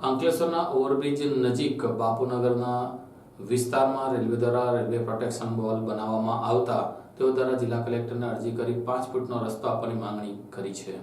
અંકલેશ્વરના ઓવરબ્રિજ નજીક બાપુનગરના વિસ્તારમાં રેલવે દ્વારા રેલવે પ્રોટેક્શન વોલ બનાવવામાં આવતા તેઓ દ્વારા જિલ્લા કલેક્ટરને અરજી કરી પાંચ ફૂટનો રસ્તો આપવાની માંગણી કરી છે.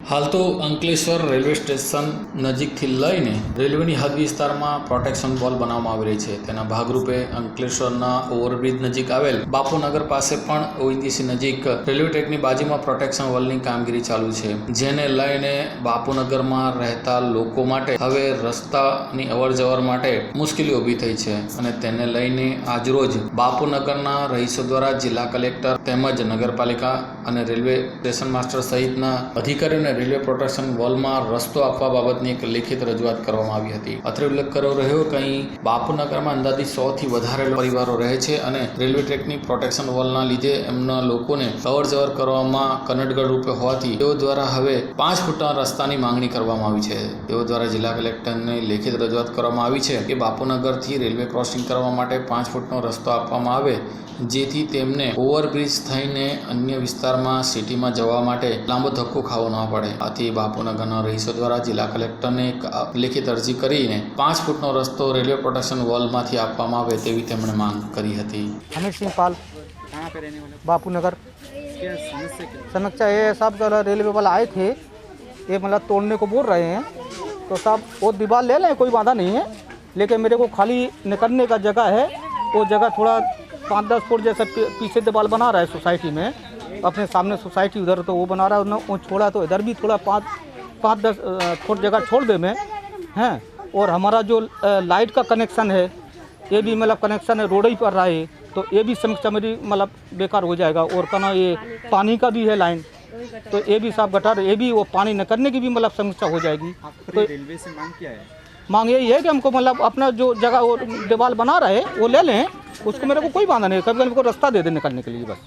હાલ તો અંકલેશ્વર રેલવે સ્ટેશન નજીકથી લઈને રેલવેની હદ વિસ્તારમાં પ્રોટેક્શન વોલ બનાવવામાં આવી રહી છે. તેના ભાગરૂપે અંકલેશ્વરના ઓવરબ્રિજ નજીક આવેલ બાપુનગર પાસે પણ ઓઈડીસી નજીક રેલવે ટ્રેકની બાજુમાં પ્રોટેક્શન વોલની કામગીરી ચાલુ છે. જેને લઈને બાપુનગરમાં રહેતા લોકો માટે હવે રસ્તાની અવર જવર માટે મુશ્કેલી ઊભી થઈ છે અને તેને લઈને આજરોજ બાપુનગરના રહીશો દ્વારા જિલ્લા કલેક્ટર તેમજ નગરપાલિકા અને રેલવે સ્ટેશન માસ્ટર સહિતના અધિકારીઓને રેલવે પ્રોટેક્શન વોલમાં રસ્તો આપવા બાબતની એક લેખિત રજૂઆત કરવામાં આવી હતી. અત્રે ઉલ્લેખ કર્યો રહ્યો કે અહીં બાપુનગરમાં અંદાજે સો થી વધારે પરિવારો રહે છે અને રેલવે ટ્રેકની પ્રોટેક્શન વોલના લીધે એમના લોકોને અવર જવર કરવામાં કનડગઢ રૂપે હોવાથી તેઓ દ્વારા હવે પાંચ ફૂટના રસ્તાની માંગણી કરવામાં આવી છે. તેઓ દ્વારા જિલ્લા કલેક્ટરને લેખિત રજૂઆત કરવામાં આવી છે કે બાપુનગરથી રેલવે ક્રોસિંગ કરવા માટે પાંચ ફૂટનો રસ્તો આપવામાં આવે, જેથી તેમને ઓવરબ્રિજ થઈને અન્ય વિસ્તારમાં સિટીમાં જવા માટે લાંબો ધક્કો ખાવો ન પડે. આથી બાપુનગરના રહીશો દ્વારા જિલ્લા કલેક્ટરને એક લેખિત અરજી કરીને પાંચ ફૂટનો રસ્તો રેલવે પ્રોટેક્શન વોલમાંથી આપવામાં આવે તેવી તેમણે માંગ કરી હતી हमीर सिंह पाल कहाँ पे रहने वाले बापू नगर क्या समस्या क्या समस्या ये है साहब जरा रेलवे वाला आए थे ये मतलब तोड़ने को बोल रहे हैं तो साहब वो दीवार ले लें कोई बाधा नहीं है लेकिन मेरे को खाली निकलने का जगह है वो जगह थोड़ा पाँच दस फुट जैसा पी- पीछे दीवार बना रहा है सोसाइटी में अपने सामने सोसाइटी उधर तो वो बना रहा है उन्होंने वो छोड़ा तो इधर भी थोड़ा पाँच पाँच दस फुट जगह छोड़ दे मैं। हैं? और हमारा जो लाइट का कनेक्शन है ये भी मतलब कनेक्शन है रोड ही पर रहा है तो ये भी समस्या मेरी मतलब बेकार हो जाएगा। और कहना ये पानी का भी है लाइन तो ये भी साफ़ गटर ये भी वो पानी न करने की भी मतलब समस्या हो जाएगी। आपने रेलवे से मांग किया है? मांग यही है कि हमको मतलब अपना जो जगह वो दीवार बना रहे वो ले लें उसको मेरे को कोई बाधा नहीं कभी कभी को रास्ता दे दे निकलने के लिए बस।